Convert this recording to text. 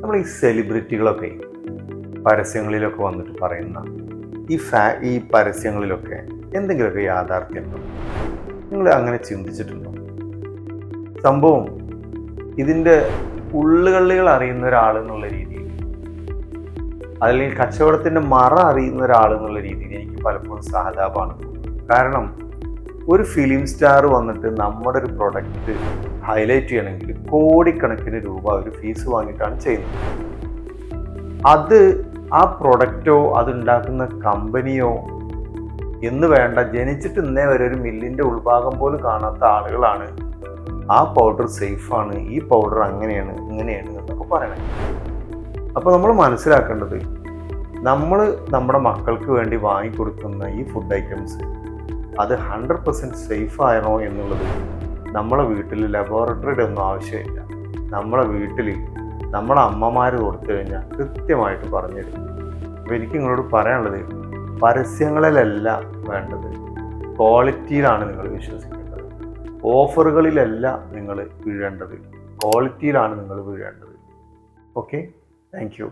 നമ്മൾ ഈ സെലിബ്രിറ്റികളൊക്കെ പരസ്യങ്ങളിലൊക്കെ വന്നിട്ട് പറയുന്ന ഈ ഫാ ഈ പരസ്യങ്ങളിലൊക്കെ എന്തെങ്കിലുമൊക്കെ യാഥാർത്ഥ്യമുണ്ടോ നിങ്ങൾ അങ്ങനെ ചിന്തിച്ചിട്ടുണ്ടോ? സംഭവം ഇതിന്റെ ഉള്ളുകള്ളികൾ അറിയുന്ന ഒരാൾ എന്നുള്ള രീതിയിൽ അല്ലെങ്കിൽ കച്ചവടത്തിന്റെ മറ അറിയുന്ന ഒരാൾ എന്നുള്ള രീതിയിൽ എനിക്ക് പലപ്പോഴും സഹതാപമാണ് കാരണം ഒരു ഫിലിം സ്റ്റാർ വന്നിട്ട് നമ്മുടെ ഒരു പ്രൊഡക്റ്റ് ഹൈലൈറ്റ് ചെയ്യണമെങ്കിൽ കോടിക്കണക്കിന് രൂപ ഒരു ഫീസ് വാങ്ങിയിട്ടാണ് ചെയ്യുന്നത്. അത് ആ പ്രൊഡക്റ്റോ അതുണ്ടാക്കുന്ന കമ്പനിയോ എന്ന് വേണ്ട ജനിച്ചിട്ട് ഇന്നേ വരെ ഒരു മില്ലിന്റെ ഉൾഭാഗം പോലും കാണാത്ത ആളുകളാണ് ആ പൗഡർ സേഫാണ് ഈ പൗഡർ അങ്ങനെയാണ് ഇങ്ങനെയാണ് എന്നൊക്കെ പറയണേ. അപ്പോൾ നമ്മൾ മനസ്സിലാക്കേണ്ടത് നമ്മൾ നമ്മുടെ മക്കൾക്ക് വേണ്ടി വാങ്ങിക്കൊടുക്കുന്ന ഈ ഫുഡ് ഐറ്റംസ് അത് ഹൺഡ്രഡ് പെർസെന്റ് സേഫ് ആണോ എന്നുള്ളത് നമ്മളെ വീട്ടിൽ ലബോറട്ടറിയുടെ ഒന്നും ആവശ്യമില്ല. നമ്മളെ വീട്ടിൽ നമ്മളെ അമ്മമാർ കൊടുത്തു കഴിഞ്ഞാൽ കൃത്യമായിട്ട് പറഞ്ഞുതരും അപ്പോൾ എനിക്ക് നിങ്ങളോട് പറയാനുള്ളത് പരസ്യങ്ങളിലല്ല വേണ്ടത്. ക്വാളിറ്റിയിലാണ് നിങ്ങൾ വിശ്വസിക്കേണ്ടത്. ഓഫറുകളിലല്ല നിങ്ങൾ വീഴേണ്ടത്. ക്വാളിറ്റിയിലാണ് നിങ്ങൾ വീഴേണ്ടത്. Okay thank